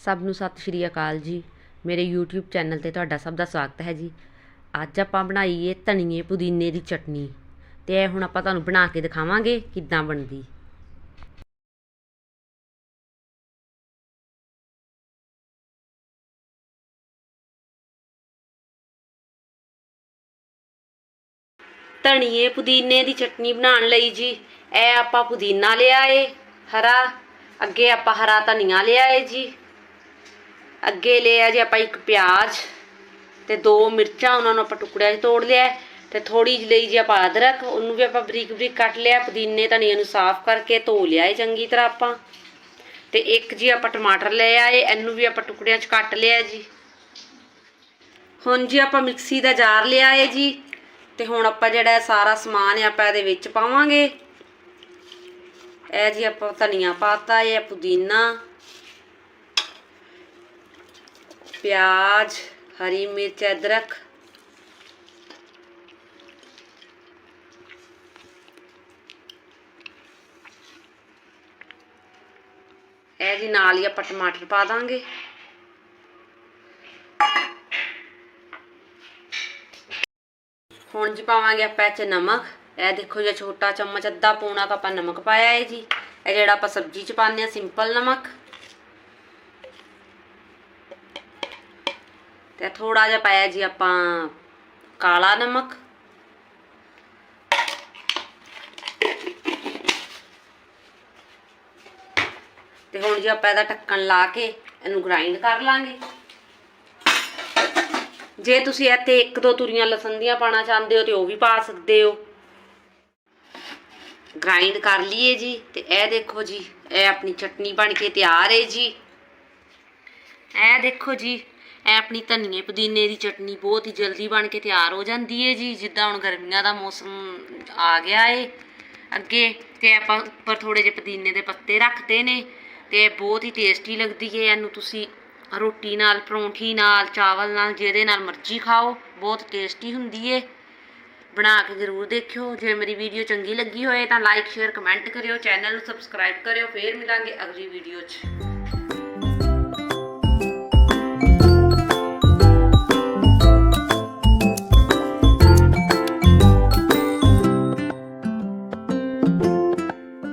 ਸਭ ਨੂੰ ਸਤਿ ਸ਼੍ਰੀ ਅਕਾਲ ਜੀ। ਮੇਰੇ YouTube ਚੈਨਲ ਤੇ ਤੁਹਾਡਾ ਸਭ ਦਾ ਸਵਾਗਤ ਹੈ ਜੀ। ਅੱਜ ਆਪਾਂ ਬਣਾਈਏ ਧਨੀਏ ਪੁਦੀਨੇ ਦੀ ਚਟਨੀ। ਤੇ ਇਹ ਹੁਣ ਆਪਾਂ ਤੁਹਾਨੂੰ ਬਣਾ ਕੇ ਦਿਖਾਵਾਂਗੇ ਕਿੱਦਾਂ ਬਣਦੀ। ਧਨੀਏ ਪੁਦੀਨੇ ਦੀ ਚਟਨੀ ਬਣਾਉਣ ਲਈ ਜੀ, ਇਹ ਆਪਾਂ ਪੁਦੀਨਾ ਲਿਆ ਏ ਹਰਾ, ਅੱਗੇ ਆਪਾਂ ਹਰਾ ਧਨੀਆ ਲਿਆ ਏ ਜੀ। ਅੱਗੇ ਲਿਆ ਜੀ ਆਪਾਂ ਇੱਕ ਪਿਆਜ਼ ਤੇ ਦੋ ਮਿਰਚਾਂ, ਉਹਨਾਂ ਨੂੰ ਆਪਾਂ ਟੁਕੜਿਆਂ 'ਚ ਤੋੜ ਲਿਆ ਹੈ ਤੇ ਥੋੜੀ ਜਿਹੀ ਲਈ ਜੀ ਆਪਾਂ ਅਦਰਕ, ਉਹਨੂੰ ਵੀ ਆਪਾਂ ਬਰੀਕ ਬਰੀਕ ਕੱਟ ਲਿਆ, ਪੁਦੀਨੇ ਧਨੀਆ ਨੂੰ ਸਾਫ਼ ਕਰਕੇ ਧੋ ਲਿਆ ਹੈ ਚੰਗੀ ਤਰ੍ਹਾਂ ਆਪਾਂ। ਤੇ ਇੱਕ ਜੀ ਆਪਾਂ ਟਮਾਟਰ ਲੈ ਆਏ, ਇਹਨੂੰ ਵੀ ਆਪਾਂ ਟੁਕੜਿਆਂ 'ਚ ਕੱਟ ਲਿਆ ਜੀ। ਹੁਣ ਜੀ ਆਪਾਂ ਮਿਕਸੀ ਦਾ ਜਾਰ ਲਿਆ ਹੈ ਜੀ ਤੇ ਹੁਣ ਆਪਾਂ ਜਿਹੜਾ ਸਾਰਾ ਸਮਾਨ ਹੈ ਆਪਾਂ ਇਹਦੇ ਵਿੱਚ ਪਾਵਾਂਗੇ। ਇਹ ਜੀ ਆਪਾਂ ਧਨੀਆ ਪਾਤਾ ਹੈ ਪੁਦੀਨਾ ਪਿਆਜ਼, ਹਰੀ ਮਿਰਚ ਅਦਰਕ। ਇਹ ਜੀ ਨਾਲ ਹੀ ਆਪਾਂ ਟਮਾਟਰ ਪਾ ਦਾਂਗੇ। ਹੁਣ ਜੀ ਪਾਵਾਂਗੇ ਆਪਾਂ ਇਹ ਚ ਨਮਕ। ਇਹ ਦੇਖੋ ਜੀ ਛੋਟਾ ਚਮਚ ਅੱਧਾ ਪੌਣਾ ਤਾਂ ਆਪਾਂ ਨਮਕ ਪਾਇਆ ਹੈ ਜੀ। ਇਹ ਜਿਹੜਾ ਆਪਾਂ ਸਬਜ਼ੀ ਚ ਪਾਉਂਦੇ ਆ ਸਿੰਪਲ ਨਮਕ। ਤੇ ਥੋੜਾ ਜਿਹਾ ਪਾਇਆ ਜੀ ਆਪਾਂ ਕਾਲਾ ਨਮਕ। ਤੇ ਹੁਣ ਜੀ ਆਪਾਂ ਇਹਦਾ ਢੱਕਣ ਲਾ ਕੇ ਇਹਨੂੰ ਗ੍ਰਾਈਂਡ ਕਰ ਲਾਂਗੇ। ਜੇ ਤੁਸੀਂ ਇੱਥੇ ਇੱਕ ਦੋ ਤੁਰੀਆਂ ਲਸਣ ਦੀਆਂ ਪਾਣਾ ਚਾਹੁੰਦੇ ਹੋ ਤੇ ਉਹ ਵੀ ਪਾ ਸਕਦੇ ਹੋ। ਗ੍ਰਾਈਂਡ ਕਰ ਲਈਏ ਜੀ ਤੇ ਇਹ ਦੇਖੋ ਜੀ, ਇਹ ਆਪਣੀ ਚਟਨੀ ਬਣ ਕੇ ਤਿਆਰ ਹੈ ਜੀ। ਇਹ ਦੇਖੋ ਜੀ ਇਹ ਆਪਣੀ ਧਨੀਏ ਪੁਦੀਨੇ ਦੀ ਚਟਨੀ ਬਹੁਤ ਹੀ ਜਲਦੀ ਬਣ ਕੇ ਤਿਆਰ ਹੋ ਜਾਂਦੀ ਹੈ ਜੀ, ਜਿੱਦਾਂ ਹੁਣ ਗਰਮੀਆਂ ਦਾ ਮੌਸਮ ਆ ਗਿਆ ਏ। ਅੱਗੇ ਤੇ ਆਪਾਂ ਉੱਪਰ ਥੋੜੇ ਜਿਹੇ ਪੁਦੀਨੇ ਦੇ ਪੱਤੇ ਰੱਖਦੇ ਨੇ ਤੇ ਇਹ ਬਹੁਤ ਹੀ ਟੇਸਟੀ ਲੱਗਦੀ ਹੈ ਇਹਨੂੰ ਤੁਸੀਂ ਰੋਟੀ ਨਾਲ, ਪਰੌਂਠੀ ਨਾਲ, ਚਾਵਲ ਨਾਲ, ਜਿਹਦੇ ਨਾਲ ਮਰਜ਼ੀ ਖਾਓ, ਬਹੁਤ ਟੇਸਟੀ ਹੁੰਦੀ ਏ। ਬਣਾ ਕੇ ਜ਼ਰੂਰ ਦੇਖਿਓ। ਜੇ ਮੇਰੀ ਵੀਡੀਓ ਚੰਗੀ ਲੱਗੀ ਹੋਏ ਤਾਂ ਲਾਈਕ ਸ਼ੇਅਰ ਕਮੈਂਟ ਕਰਿਓ। ਚੈਨਲ ਨੂੰ ਸਬਸਕ੍ਰਾਈਬ ਕਰਿਓ। ਫੇਰ ਮਿਲਾਂਗੇ ਅਗਲੀ ਵੀਡੀਓ 'ਚ।